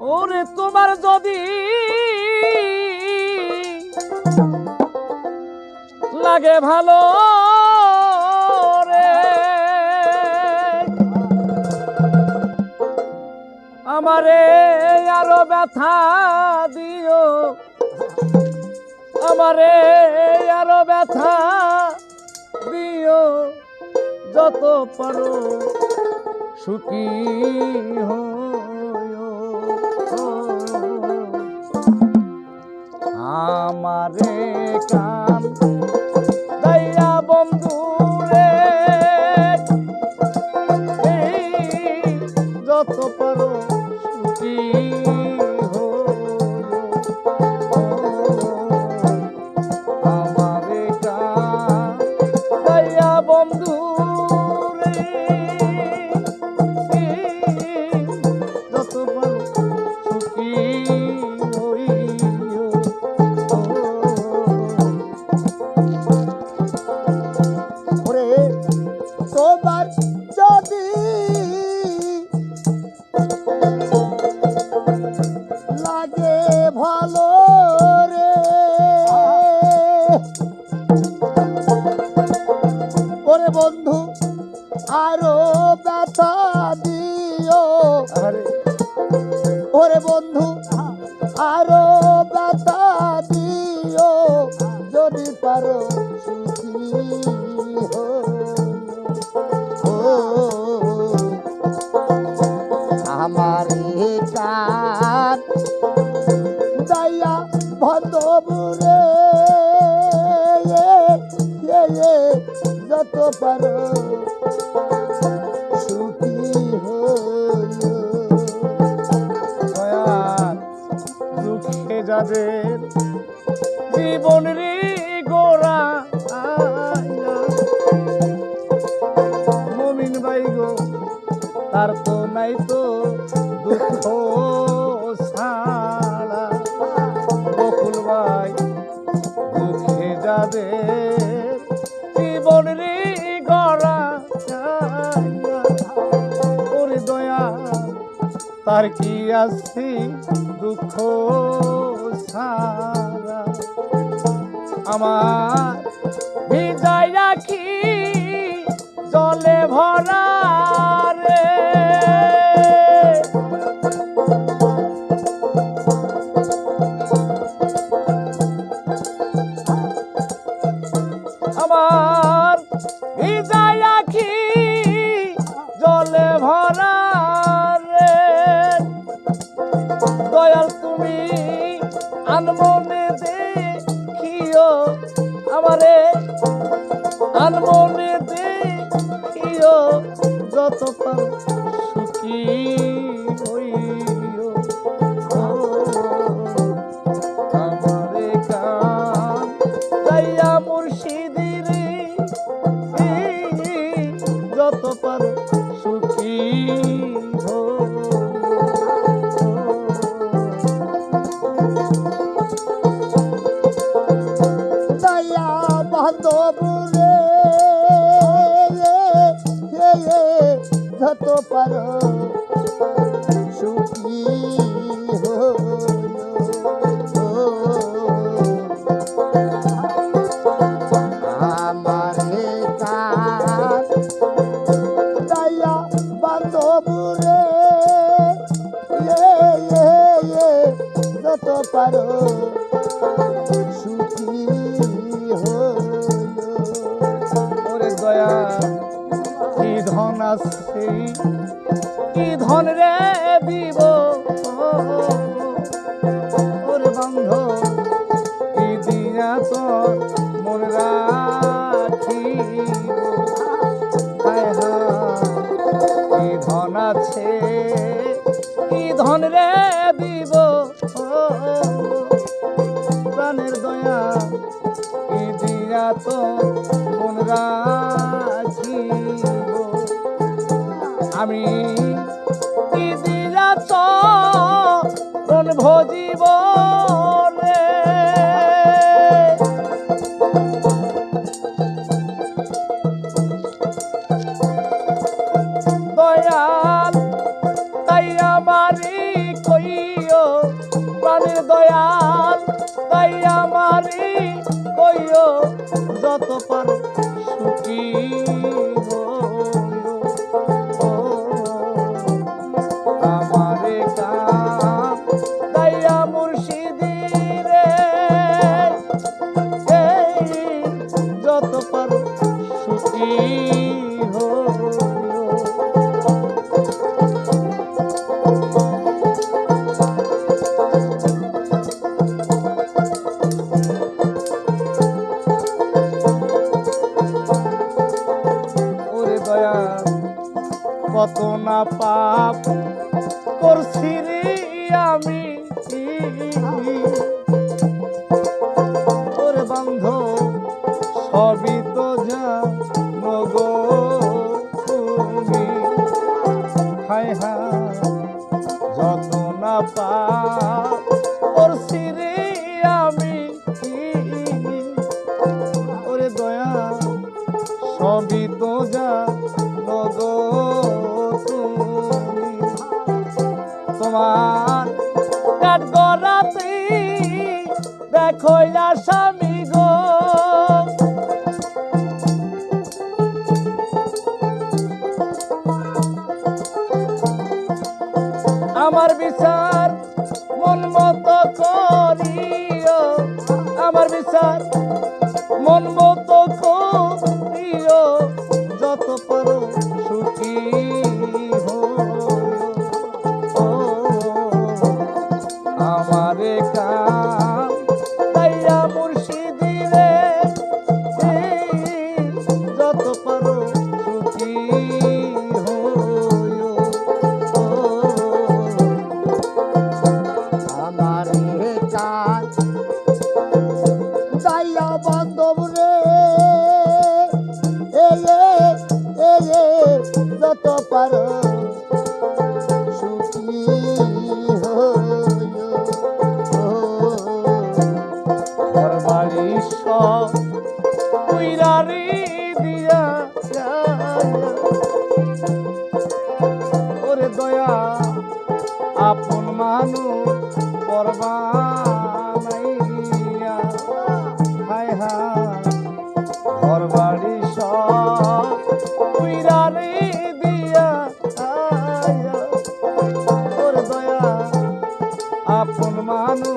ওরে তোমার যদি লাগে ভালো রে, আমারে আরও ব্যথা দিও। আমারে আরও ব্যথা দিও। যত পারো সুখী হইও আমারে কান বন্ধু আরও যাদের জীবন রে মমিন ভাই গো, তার তো নাই তো দুঃখ ছাড়া। বকুল ভাই, দুঃখে যাদের জীবন রে গড়া দয়া, তার কি আছে দুঃখ সারা আমার ভিজাই রাখি জলে ভরা আনমনে দেখিও আমারে। আনমনে দেখিও যত পারো সুখী দয়া বান্ধবরে যত কি ধন আছে? কি ধন রে দিব? ওরে বন্ধ, কি দিয়া তোর মোর রাখিব? কি ধন আছে? কি ধন রে কি দিয়া চন ভজিব দয়াল তাই আমারি কইও প্রাণের দয়াল তাই আমারি কইও যত পারো সুখী পাপ করছি রে আমি। তোর বান্ধ সবই তো যা তুমি। হায় হা যত না পাপ করছি রে আমি। ওরে দয়া, সবই তো যা Barbizar আপন মানুষ পরবানাইয়া হায় হায় ঘর বাড়ি সব পিরানি দিয়া তোর দয়া আপন মানুষ